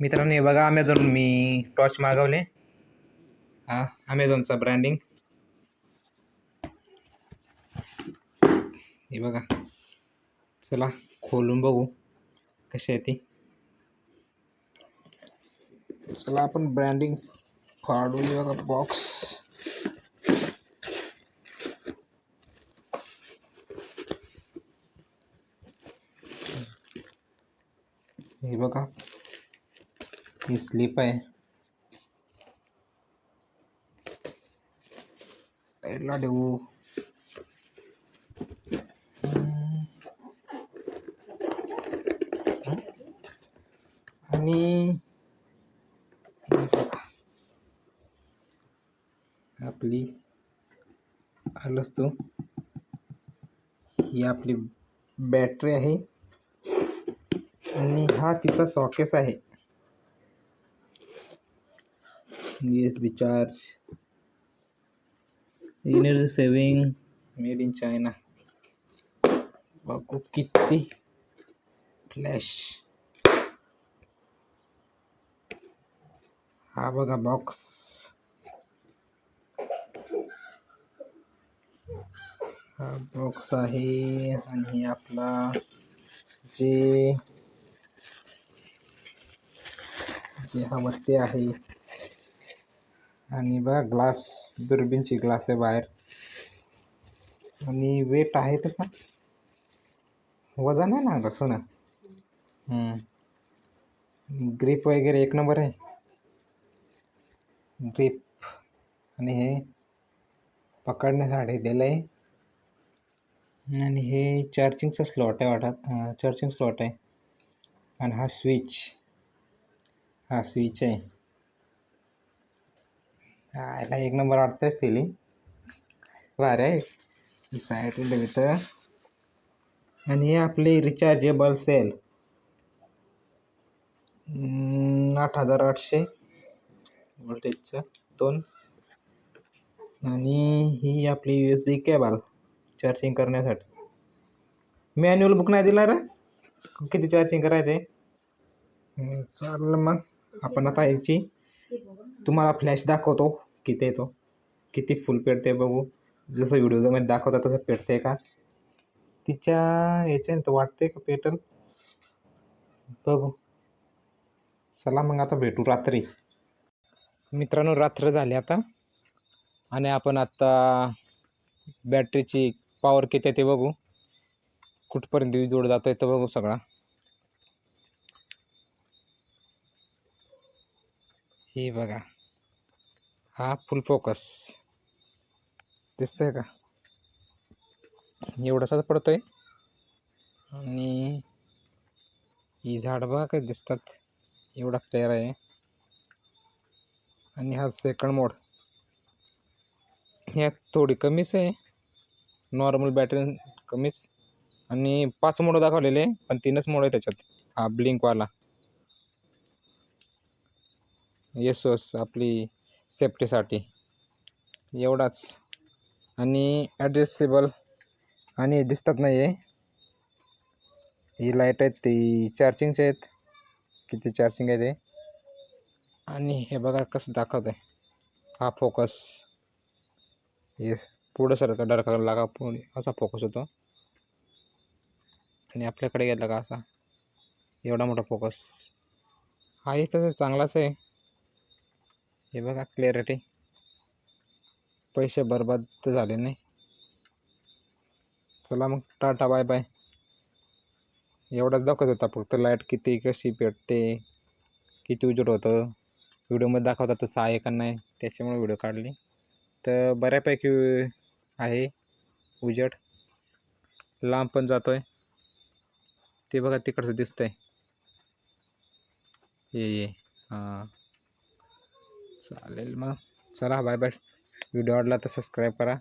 मित्रांनो हे बघा अमेझॉन मी टॉर्च मागवले. हा अमेझॉनचा ब्रँडिंग हे बघा चला खोलून बघू कशी आहे ती. चला आपण ब्रँडिंग फाडून बघा बॉक्स हे बघा ही स्लिप आहे. साईडला ठेवू. आणि आपली आलंच तू. ही आपली बॅटरी आहे. आणि हा तिचा सॉकेस आहे. U S B charge energy saving made in China बघू किती फ्लॅश हा बघा बॉक्स हा बॉक्स आहे आणि आपला जे जे हा वरती आहे आणि बघा ग्लास दुर्बीनची ग्लास आहे बाहेर. आणि वेट आहे तसा. वजन आहे ना सोनं. ग्रीप वगैरे एक नंबर आहे. ग्रीप आणि हे पकडण्यासाठी दिलं. आहे आणि हे चार्जिंगचा स्लॉट आहे वाटत चार्जिंग स्लॉट आहे. आणि हा स्विच हा स्विच आहे. हा एक नंबर वाटतंय फिलिंग वारे आहे ही साईड आणि हे आपले रिचार्जेबल सेल आठ हजार आठशे व्होल्टेजचं दोन. आणि ही आपली U S B cable charging करण्यासाठी. मॅन्युअल बुक नाही दिला रे? किती चार्जिंग करायचे चालेल मग. आपण आता याची तुम्हाला फ्लॅश दाखवतो. किती येतो किती फुल पेटते बघू. जसं व्हिडिओमध्ये दाखवतात तसं पेटते का? तिच्या याच्याने तर वाटते का पेटल? बघू. चला मग आता भेटू रात्री. मित्रांनो रात्र झाली आता. आणि आपण आता बॅटरीची पॉवर किती आहे ते बघू. कुठपर्यंत वीज जोड जातो आहे तर बघू सगळा. हे बघा. हा फुल फोकस दिसतंय का? एवढासाच पडतो आहे आणि ही झाड बघा काय दिसतात. एवढा क्लिअर आहे. आणि हा सेकंड मोड ह्यात थोडी कमीच आहे. नॉर्मल बॅटरी कमीच. आणि पाच मोड दाखवलेले पण तीनच मोड आहे त्याच्यात. हा ब्लिंकवाला येस येस आपली सेफ्टीसाठी. एवढाच. आणि ॲडजस्टेबल आणि दिसतात नाही आहे ही लाइट आहेत ती चार्जिंगचे आहेत. किती चार्जिंग आहे ते? आणि हे बघा कसं दाखवत आहे हा फोकस हे पुढं सारखं डरका लागा पुढे असा फोकस होतो. आणि आपल्याकडे गेला का असा? एवढा मोठा फोकस हा तसं चांगलाच आहे. हे बघा क्लॅरिटी पैसे बरबाद तर झाले नाही. चला मग टाटा बाय बाय एवढाच दाखवत होता फक्त. लाइट किती कशी पेटते किती उजेड होतं. व्हिडिओमध्ये दाखवता तसं आहे का नाही त्याच्यामुळे व्हिडिओ काढली. तर बऱ्यापैकी आहे उजेड. लांब पण जातो आहे ते बघा तिकडचं दिसतं ये ये. हां. चालेल मग. चला बाय बाय व्हिडिओ आवडला तर सबस्क्राईब करा.